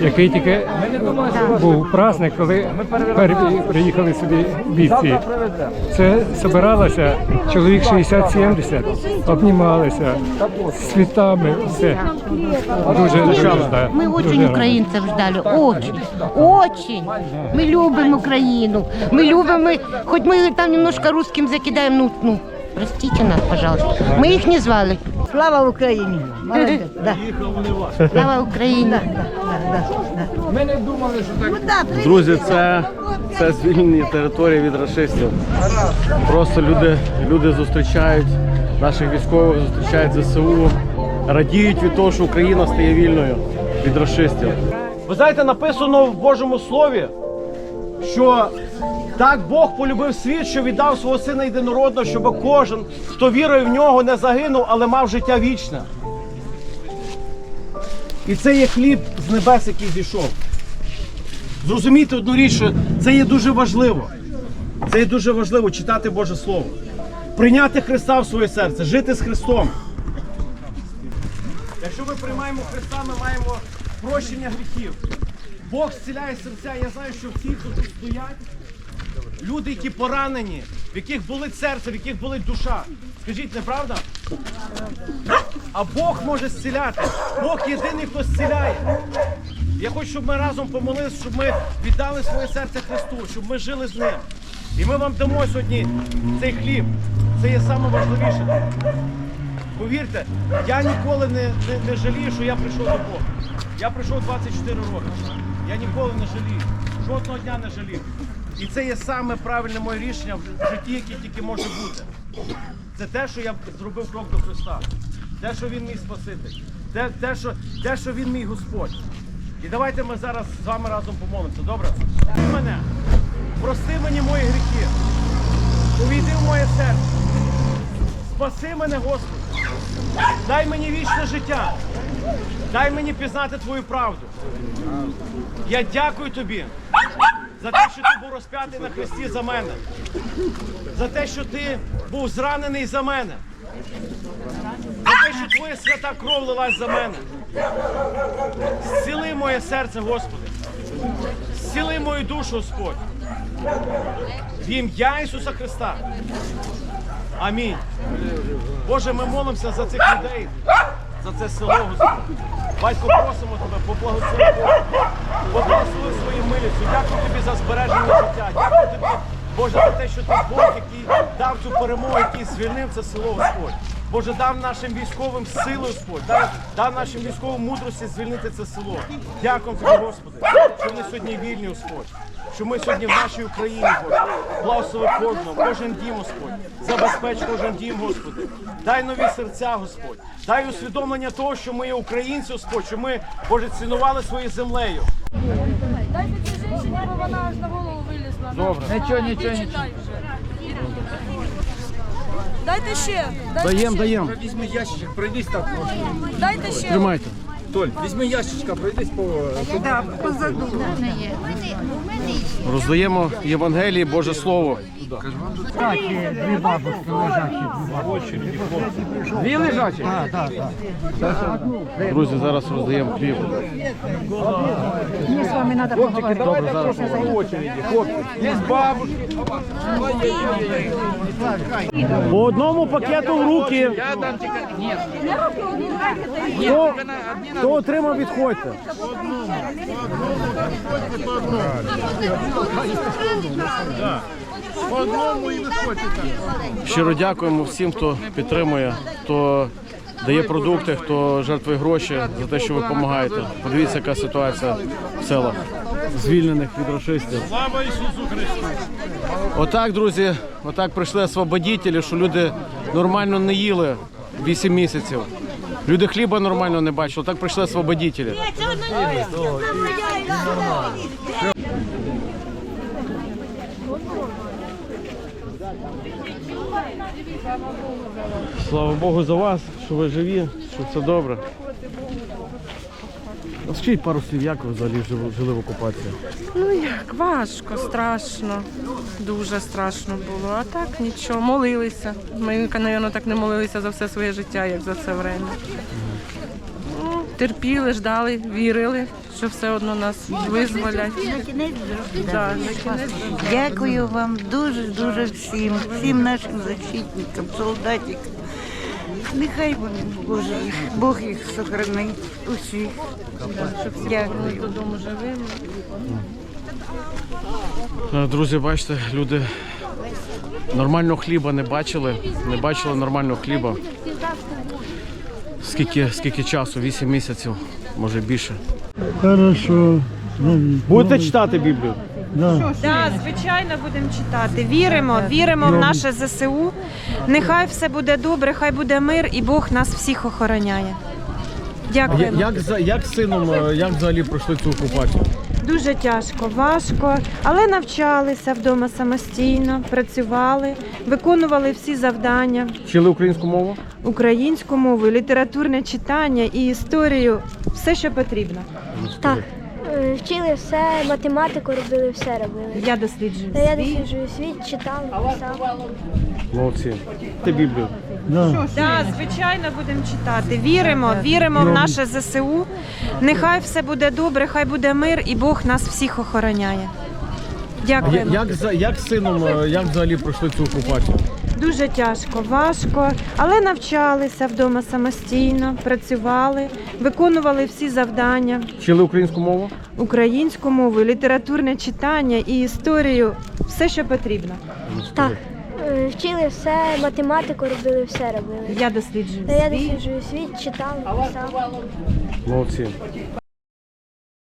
який тільки був праздник, коли перві приїхали сюди бійці. Це збиралося чоловік 60-70, обнімалися з світами, все. Дуже дуже да, Мы очень дуже рано. украинцев ждали, очень, очень. Мы любим Украину, мы любим, мы, хоть мы там немножко русским закидаем, ну, ну, простите нас, пожалуйста. Мы их не звали. Слава Україні! Молодець. Да. Слава Украине. Друзі, це, це звільнені території від расистів. Просто люди, люди зустрічають наших військових, зустрічають ЗСУ, радіють від того, що Україна стає вільною від расистів. Ви знаєте, написано в Божому Слові, що так Бог полюбив світ, що віддав свого сина єдинородного, щоб кожен, хто вірує в нього, не загинув, але мав життя вічне. І це є хліб з небес, який зійшов. Зрозумійте одну річ, що це є дуже важливо. Це є дуже важливо читати Боже Слово. Прийняти Христа в своє серце, жити з Христом. Якщо ми приймаємо Христа, ми маємо прощення гріхів. Бог зціляє серця. Я знаю, що всі, хто тут стоять, люди, які поранені, в яких болить серце, в яких болить душа. Скажіть, неправда? А Бог може зціляти. Бог єдиний, хто зціляє. Я хочу, щоб ми разом помолилися, щоб ми віддали своє серце Христу, щоб ми жили з ним. І ми вам дамо сьогодні цей хліб. Це є найважливіше. Повірте, я ніколи не, не, не жалію, що я прийшов до Бога. Я прийшов 24 роки. Я ніколи не жалію. Жодного дня не жалів. І це є саме правильне моє рішення в житті, яке тільки може бути. Це те, що я зробив крок до Христа. Те, що Він мій Спаситель. Те, те, що, те, що Він мій Господь. І давайте ми зараз з вами разом помолимося, добре? Ти мене, прости мені мої гріхи. Увійди в моє серце. Спаси мене, Господи. Дай мені вічне життя. Дай мені пізнати Твою правду. Я дякую тобі за те, що ти був розп'ятий на хресті за мене. За те, що ти був зранений за мене. За те, що твоя свята кров лилась за мене. Зціли моє серце, Господи. Зціли мою душу, Господь. В ім'я Ісуса Христа. Амінь. Боже, ми молимося за цих людей, за це село, Господь. Батько, просимо тебе, поблагослови, поблагослови своєю милістю. Дякую тобі за збереження життя. Дякую тобі, Боже, за те, що ти Бог, який дав цю перемогу, який звільнив це село, Господь. Боже, дав нашим військовим силу, Господь, дав, дав нашим військовим мудрості звільнити це село. Дякую тобі, Господи, що ми сьогодні вільні, Господь. Що ми сьогодні в нашій Україні, Боже, благослови кожного, кожен дім, Господь, забезпеч кожен дім, Господи. Дай нові серця, Господь. Дай усвідомлення того, що ми є українці, Господь, що ми, Боже, цінували своєю землею. Дайте цій жінці, бо вона аж на голову вилізла. Добре. Нічого, нічого, нічого. Дайте ще. Дайте Даєм, ще. даєм. Візьми ящичок, пройдись так трошки. Дайте ще. Тримайте. Толь, візьми ящичка, пройдись по... Роздаємо Євангелії, Боже Слово. Дві лежачі? Друзі, зараз роздаємо хліб. Хлопчики, давайте трошки по очереді, хлопці. Є бабушки. По одному пакету в руки. Хто, хто отримав, відходьте. Щиро дякуємо всім, хто підтримує, хто дає продукти, хто жертвує гроші за те, що ви допомагаєте. Подивіться, яка ситуація в селах, звільнених від расистів. Слава Ісусу Христу! Отак, друзі, отак прийшли освободітелі, що люди нормально не їли 8 місяців. Люди хліба нормально не бачили. Так прийшли освободітелі. Слава Богу за вас, що ви живі, що все добре. Скажіть пару слів, як ви взагалі жили в окупації? Ну як важко, страшно, дуже страшно було. А так нічого, молилися. Ми, мабуть, так не молилися за все своє життя, як за це время. Ну, терпіли, ждали, вірили, що все одно нас визволять. Да, на кінець Дякую вам дуже, дуже всім, всім нашим защитникам, солдатикам. Нехай вони, Боже, Бог їх сохранить усіх. Дякую. додому живими. Е, Друзі, бачите, люди нормального хліба не бачили, не бачили нормального хліба. Скільки, скільки часу? Вісім місяців, може більше. Хорошо. Будете читати Біблію? Так, звичайно, будемо читати. Віримо, віримо в наше ЗСУ. Нехай все буде добре, хай буде мир, і Бог нас всіх охороняє. Дякуємо. Як, за- як з сином, е, як взагалі пройшли цю окупацію? Дуже тяжко, важко, але навчалися вдома самостійно, працювали, виконували всі завдання, Вчили українську мову? Українську мову, літературне читання і історію, все, що потрібно. Так. Е, Вчили все, математику робили, все робили. Я досліджую Та я світ. досліджую світ, читав, писав. Молодці. Ти Біблію. Так, звичайно, будемо читати. Віримо, віримо в наше ЗСУ. Нехай все буде добре, хай буде мир, і Бог нас всіх охороняє. Дякуємо. Як, за- як з сином, е, як взагалі пройшли цю окупацію? Дуже тяжко, важко, але навчалися вдома самостійно, працювали, виконували всі завдання, Вчили українську мову? українську мову, літературне читання і історію, все, що потрібно. Так. Е, Вчили все, математику робили, все робили. Я досліджую Та я світ. досліджую світ, читав, писав. Молодці.